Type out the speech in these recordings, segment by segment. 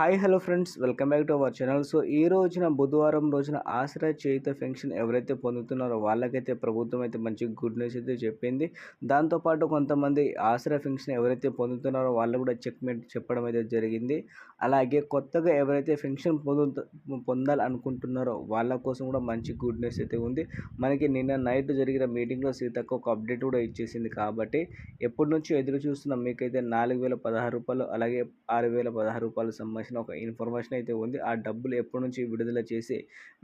Hi hello friends. Welcome back to our channel. So ఈ రోజున బుధవారం రోజున ఆసరా చేయుత పెన్షన్ ఎవరైతే పొందుతున్నారో వాళ్ళకైతే ప్రభుత్వం అయితే మంచి గుడ్ న్యూస్ అయితే చెప్పింది. దాంతోపాటు కొంతమంది ఆసరా పెన్షన్ ఎవరైతే పొందుతున్నారో వాళ్ళు కూడా చెక్మెంట్ చెప్పడం అయితే జరిగింది. అలాగే కొత్తగా ఎవరైతే పెన్షన్ పొందు పొందాలనుకుంటున్నారో వాళ్ళ కోసం కూడా మంచి గుడ్ న్యూస్ అయితే ఉంది. మనకి నిన్న నైట్ జరిగిన మీటింగ్లో సీతక్క ఒక అప్డేట్ కూడా ఇచ్చేసింది కాబట్టి ఎప్పటి నుంచో ఎదురు చూస్తున్న మీకైతే నాలుగు వేల పదహారు రూపాయలు అలాగే ఆరు వేల పదహారు రూపాయలు సంబంధించి సంబంధించిన ఒక ఇన్ఫర్మేషన్ అయితే ఉంది. ఆ డబ్బులు ఎప్పటి నుంచి విడుదల చేసి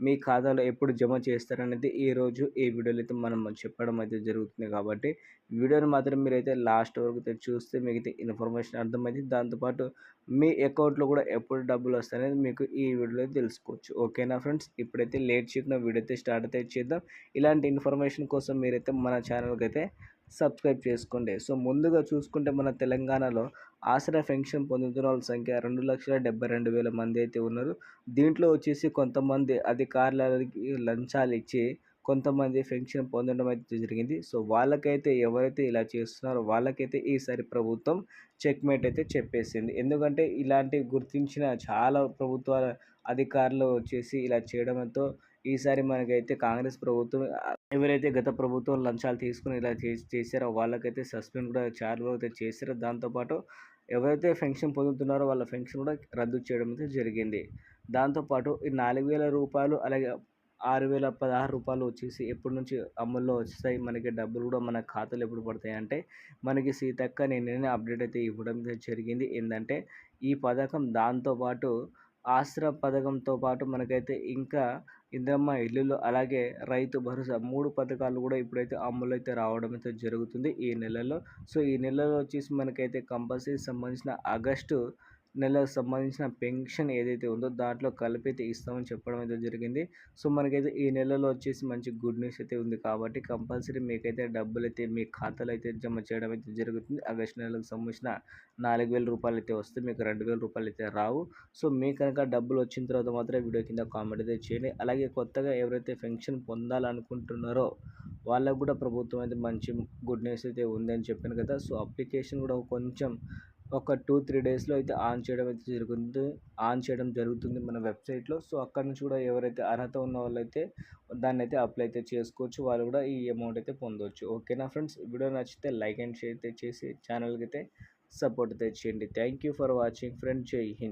మీ ఖాతాలో ఎప్పుడు జమ చేస్తారనేది ఈరోజు ఈ వీడియోలో అయితే మనం చెప్పడం అయితే జరుగుతుంది కాబట్టి వీడియోని మాత్రం మీరైతే లాస్ట్ వరకు చూస్తే మీకు ఇన్ఫర్మేషన్ అర్థమైంది. దాంతోపాటు మీ అకౌంట్లో కూడా ఎప్పుడు డబ్బులు వస్తాయనేది మీకు ఈ వీడియోలో తెలుసుకోవచ్చు. ఓకేనా ఫ్రెండ్స్? ఇప్పుడైతే లేట్ చేయకుండా వీడియో అయితే స్టార్ట్ అయితే చేద్దాం. ఇలాంటి ఇన్ఫర్మేషన్ కోసం మీరైతే మన ఛానల్కి అయితే సబ్స్క్రైబ్ చేసుకోండి. సో ముందుగా చూసుకుంటే మన తెలంగాణలో ఆసరా పెన్షన్ పొందుతున్న వాళ్ళ సంఖ్య రెండు లక్షల డెబ్బై రెండు వేల మంది అయితే ఉన్నారు. దీంట్లో వచ్చేసి కొంతమంది అధికారులకి లంచాలు ఇచ్చి కొంతమంది పెన్షన్ పొందడం అయితే జరిగింది. సో వాళ్ళకైతే ఎవరైతే ఇలా చేస్తున్నారో వాళ్ళకైతే ఈసారి ప్రభుత్వం చెక్మేట్ అయితే చెప్పేసింది. ఎందుకంటే ఇలాంటి గుర్తించిన చాలా ప్రభుత్వాల అధికారులు వచ్చేసి ఇలా చేయడంతో ఈసారి మనకైతే కాంగ్రెస్ ప్రభుత్వం ఎవరైతే గత ప్రభుత్వం లంచాలు తీసుకుని ఇలా చేశారో వాళ్ళకైతే సస్పెండ్ కూడా చాలా అయితే చేశారో. దాంతోపాటు ఎవరైతే పెన్షన్ పొందుతున్నారో వాళ్ళ పెన్షన్ కూడా రద్దు చేయడం అయితే జరిగింది. దాంతోపాటు ఈ నాలుగు వేల రూపాయలు అలాగే ఆరు వేల పదహారు రూపాయలు వచ్చేసి ఎప్పటి నుంచి అమల్లో వస్తాయి? మనకి డబ్బులు కూడా మన ఖాతాలో ఎప్పుడు పడతాయి? అంటే మనకి సీతక్క నేను అప్డేట్ అయితే ఇవ్వడం జరిగింది. ఏంటంటే ఈ పథకం దాంతోపాటు ఆసరా పథకంతో పాటు మనకైతే ఇంకా ఇంద్రమ్మ ఇల్లులు అలాగే రైతు భరోసా మూడు పథకాలు కూడా ఇప్పుడైతే అమలు అయితే రావడం అయితే జరుగుతుంది ఈ నెలలో. సో ఈ నెలలో వచ్చేసి మనకైతే కంపల్సరీ సంబంధించిన ఆగస్టు నెలకు సంబంధించిన పెన్షన్ ఏదైతే ఉందో దాంట్లో కలిపి ఇస్తామని చెప్పడం అయితే జరిగింది. సో మనకైతే ఈ నెలలో వచ్చేసి మంచి గుడ్ న్యూస్ అయితే ఉంది కాబట్టి కంపల్సరీ మీకైతే డబ్బులు అయితే మీ ఖాతాలో అయితే జమ చేయడం అయితే జరుగుతుంది. ఆగస్టు నెలకు సంబంధించిన నాలుగు వేల రూపాయలు అయితే వస్తే మీకు రెండు వేల రూపాయలు అయితే రావు. సో మీ కనుక డబ్బులు వచ్చిన తర్వాత మాత్రం వీడియో కింద కామెంట్ అయితే చేయండి. అలాగే కొత్తగా ఎవరైతే పెన్షన్ పొందాలనుకుంటున్నారో వాళ్ళకు కూడా ప్రభుత్వం అయితే మంచి గుడ్ న్యూస్ అయితే ఉందని చెప్పాను కదా. సో అప్లికేషన్ కూడా కొంచెం ఒక టూ త్రీ డేస్లో అయితే ఆన్ చేయడం అయితే జరుగుతుంది. ఆన్ చేయడం జరుగుతుంది మన వెబ్సైట్లో. సో అక్కడ నుంచి కూడా ఎవరైతే అర్హత ఉన్న వాళ్ళైతే దాన్ని అయితే అప్లై అయితే చేసుకోవచ్చు. వాళ్ళు కూడా ఈ అమౌంట్ అయితే పొందవచ్చు ఓకేనా ఫ్రెండ్స్? వీడియో నచ్చితే లైక్ అండ్ షేర్ అయితే చేసి ఛానల్కి అయితే సపోర్ట్ అయితే చేయండి. Thank you for watching friend Jai Hind.